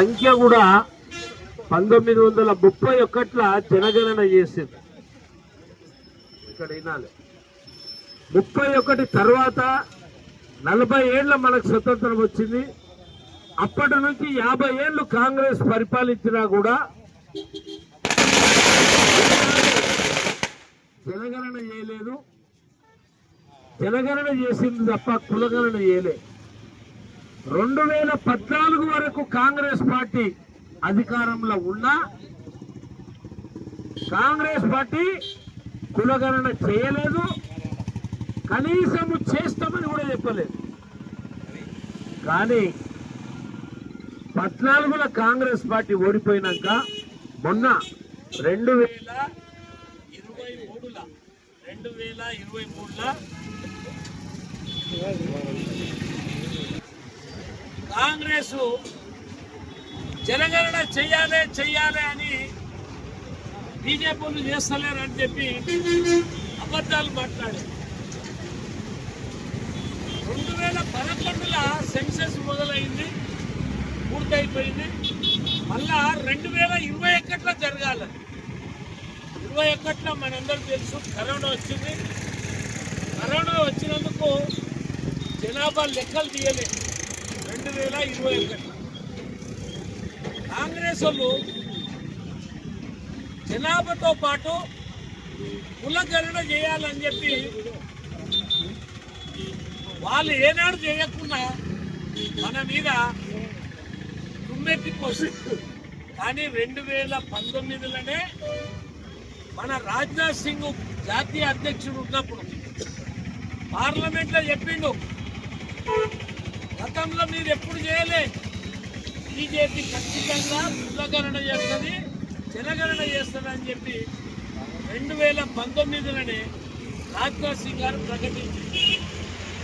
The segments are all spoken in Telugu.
సంఖ్య కూడా పంతొమ్మిది వందల ముప్పై ఒకట్ల జనగణన చేసింది. ఇక్కడ వినాలి. ముప్పై ఒకటి తర్వాత నలభై ఏళ్ళ మనకు స్వతంత్రం వచ్చింది. అప్పటి నుంచి యాభై ఏళ్ళు కాంగ్రెస్ పరిపాలించినా కూడా జనగణన చేయలేదు. జనగణన చేసింది తప్ప కులగణన చేయలేదు. రెండు వేల పద్నాలుగు వరకు కాంగ్రెస్ పార్టీ అధికారంలో ఉన్నా కాంగ్రెస్ పార్టీ కులగణన చేయలేదు. కనీసము చేస్తామని కూడా చెప్పలేదు. కానీ పద్నాలుగుల కాంగ్రెస్ పార్టీ ఓడిపోయినాక మొన్న రెండు వేల ఇరవై మూడుల రెండు వేల ఇరవై మూడుల కాంగ్రెస్ జనగణన చెయ్యాలి చెయ్యాలి అని బీజేపీలు చేస్తలేరు అని చెప్పి అబద్ధాలు మాట్లాడారు. రెండు వేల పదకొండుల సెన్సెస్ మొదలైంది పూర్తయిపోయింది. మళ్ళా రెండు వేల ఇరవై ఒకటిలో జరగాలి. ఇరవై ఒకటిలో మనందరూ తెలుసు కరోనా వచ్చింది. కరోనా వచ్చినందుకు జనాభా లెక్కలు తీయలేదు. వేల ఇరవై ఒకటి. కాంగ్రెస్ వాళ్ళు జనాభాతో పాటు కులగణన చేయాలని చెప్పి వాళ్ళు ఏనాడు చేయకుండా మన మీద తుమ్మెత్తి కానీ రెండు వేల పంతొమ్మిదిలోనే మన రాజ్నాథ్ సింగ్ జాతీయ అధ్యక్షుడు ఉన్నప్పుడు పార్లమెంట్లో చెప్పిండు. గతంలో మీరు ఎప్పుడు చేయలే. బీజేపీ ఖచ్చితంగా కులగణన చేస్తుంది జనగణన చేస్తుంది అని చెప్పి రెండు వేల పంతొమ్మిదిలోనే రాజ్నాథ్ సింగ్ గారు ప్రకటించింది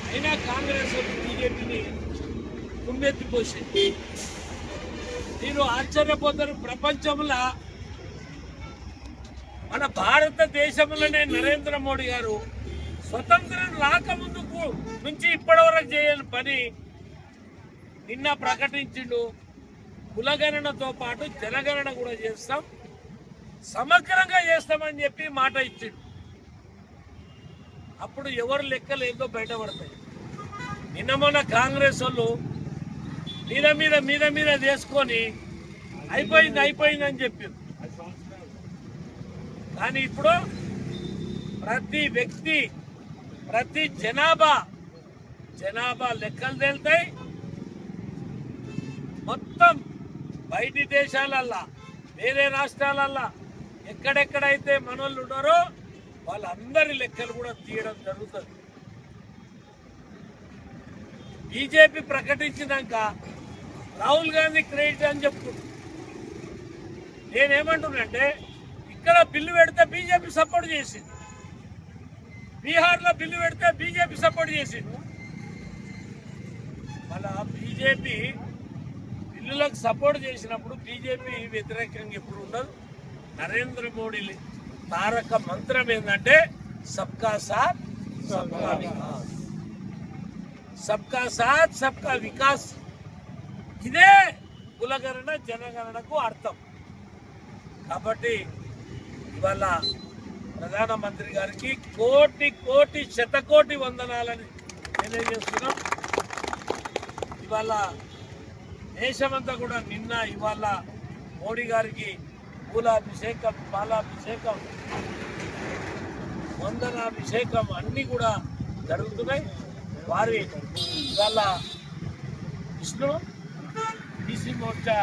అయినా కాంగ్రెస్ బీజేపీని కుమ్మెత్తిపోసింది మీరు ఆశ్చర్యపోతారు ప్రపంచంలో మన భారతదేశంలోనే నరేంద్ర మోడీ గారు స్వతంత్రం రాకముందుకు నుంచి ఇప్పటివరకు చేయని పని నిన్న ప్రకటించిండు కులగణనతో పాటు జనగణన కూడా చేస్తాం. సమగ్రంగా చేస్తామని చెప్పి మాట ఇచ్చిండు. అప్పుడు ఎవరు లెక్కలు ఏందో బయటపడతాయి. నిన్న మొన్న కాంగ్రెస్ వాళ్ళు మీద మీద మీద మీద చేసుకొని అయిపోయింది అయిపోయింది అని చెప్పింది కానీ ఇప్పుడు ప్రతి వ్యక్తి ప్రతి జనాభా జనాభా లెక్కలు తేలుతాయి. మొత్తం బయటి దేశాలల్లా వేరే రాష్ట్రాలల్లా ఎక్కడెక్కడైతే మనోళ్ళు ఉన్నారో వాళ్ళందరి లెక్కలు కూడా తీయడం జరుగుతుంది. బీజేపీ ప్రకటించినాక రాహుల్ గాంధీ క్రెడిట్ అని చెప్తుంది నేనేమంటున్నానంటే ఇక్కడ బిల్లు పెడితే బీజేపీ సపోర్ట్ చేసింది. బీహార్లో బిల్లు పెడితే బీజేపీ సపోర్ట్ చేసింది. మళ్ళా బీజేపీ బిల్లులకు సపోర్ట్ చేసినప్పుడు బీజేపీ వ్యతిరేకంగా ఎప్పుడు ఉండదు. నరేంద్ర మోడీ తారక మంత్రం ఏంటంటే సబ్కా సాత్ సబ్కా వికాస్. సబ్కా సాత్ సబ్కా వికాస్. ఇదే కులగణన జనగణనకు అర్థం. కాబట్టి ఇవాళ ప్రధానమంత్రి గారికి కోటి కోటి శతకోటి వందనాలని తెలియజేస్తున్నాం. ఇవాళ దేశమంతా కూడా నిన్న ఇవాళ మోడీ గారికి పూలాభిషేకం పాలాభిషేకం వందనాభిషేకం అన్నీ కూడా జరుగుతున్నాయి. వారి ఇవాళ విష్ణు బీసీ మోర్చా